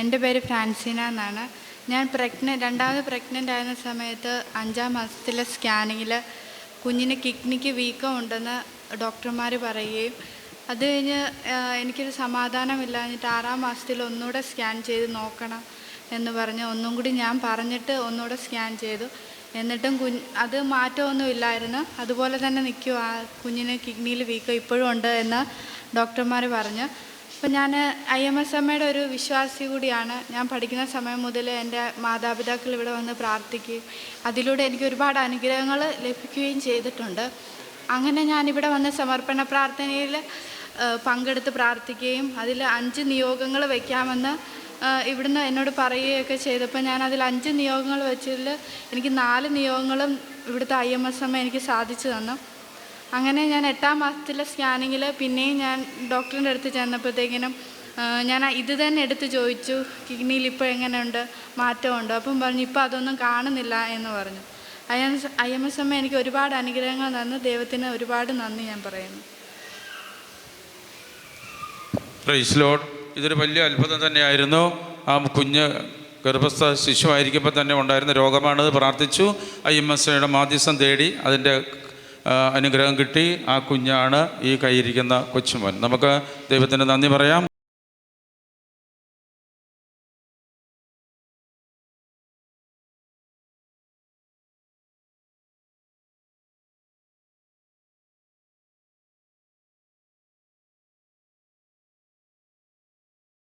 എന്റെ പേര് ഫ്രാൻസിന എന്നാണ്. ഞാൻ പ്രഗ്നന്റ് രണ്ടാമത് പ്രഗ്നന്റ് ആയിരുന്ന സമയത്ത് അഞ്ചാം മാസത്തിലെ സ്കാനിങ്ങിൽ കുഞ്ഞിന് കിഡ്നിക്ക് വീക്കം ഉണ്ടെന്ന് ഡോക്ടർമാർ പറയുകയും അത് കഴിഞ്ഞ് എനിക്കൊരു സമാധാനമില്ല. എന്നിട്ട് ആറാം മാസത്തിൽ ഒന്നുകൂടെ സ്കാൻ ചെയ്ത് നോക്കണം എന്ന് പറഞ്ഞ് ഒന്നും കൂടി ഞാൻ പറഞ്ഞിട്ട് ഒന്നുകൂടെ സ്കാൻ ചെയ്തു. എന്നിട്ടും കുഞ്ഞ് അത് മാറ്റമൊന്നും ഇല്ലായിരുന്നു. അതുപോലെ തന്നെ നിൽക്കും ആ കുഞ്ഞിന് കിഡ്നിയിൽ വീക്കം ഇപ്പോഴും ഉണ്ട് എന്ന് ഡോക്ടർമാർ പറഞ്ഞു. അപ്പം ഞാൻ ഐ എം എസ് എമ്മയുടെ ഒരു വിശ്വാസി കൂടിയാണ്. ഞാൻ പഠിക്കുന്ന സമയം മുതൽ എന്റെ മാതാപിതാക്കൾ ഇവിടെ വന്ന് പ്രാർത്ഥിക്കുകയും അതിലൂടെ എനിക്ക് ഒരുപാട് അനുഗ്രഹങ്ങൾ ലഭിക്കുകയും ചെയ്തിട്ടുണ്ട്. അങ്ങനെ ഞാനിവിടെ വന്ന് സമർപ്പണ പ്രാർത്ഥനയിൽ പങ്കെടുത്ത് പ്രാർത്ഥിക്കുകയും അതിൽ അഞ്ച് നിയോഗങ്ങൾ വയ്ക്കാമെന്ന് ഇവിടുന്ന് എന്നോട് പറയുകയൊക്കെ ചെയ്തപ്പോൾ ഞാൻ അതിൽ അഞ്ച് നിയോഗങ്ങൾ വെച്ചതിൽ എനിക്ക് നാല് നിയോഗങ്ങളും ഇവിടുത്തെ ഐ എം എസ് എമ്മ എനിക്ക് സാധിച്ചു തന്നു. അങ്ങനെ ഞാൻ എട്ടാം മാസത്തിലെ സ്കാനിങ്ങിൽ പിന്നെയും ഞാൻ ഡോക്ടറിന്റെ അടുത്ത് ചെന്നപ്പോഴത്തേക്കിനും ഞാൻ ഇത് തന്നെ എടുത്ത് ചോദിച്ചു കിഡ്നിയിൽ ഇപ്പോൾ എങ്ങനെയുണ്ട് മാറ്റമുണ്ടോ? അപ്പം പറഞ്ഞു ഇപ്പോൾ അതൊന്നും കാണുന്നില്ല എന്ന് പറഞ്ഞു. ഐ എം എസ് എം എനിക്ക് ഒരുപാട് അനുഗ്രഹങ്ങൾ തന്നു ദൈവത്തിന് ഒരുപാട് നന്ദി ഞാൻ പറയുന്നു. ഇതൊരു വലിയ അത്ഭുതം തന്നെയായിരുന്നു. ആ കുഞ്ഞ് ഗർഭസ്ഥ ശിശുവായിരിക്കുമ്പോൾ തന്നെ ഉണ്ടായിരുന്ന രോഗമാണത് പ്രാർത്ഥിച്ചു. ഐ എം എസ് ഐയുടെ മാധ്യസ്ഥം തേടി അതിന്റെ അനുഗ്രഹം കിട്ടി. ആ കുഞ്ഞാണ് ഈ കൈയിരിക്കുന്ന കൊച്ചുമോൻ. നമുക്ക് ദൈവത്തിന് നന്ദി പറയാം.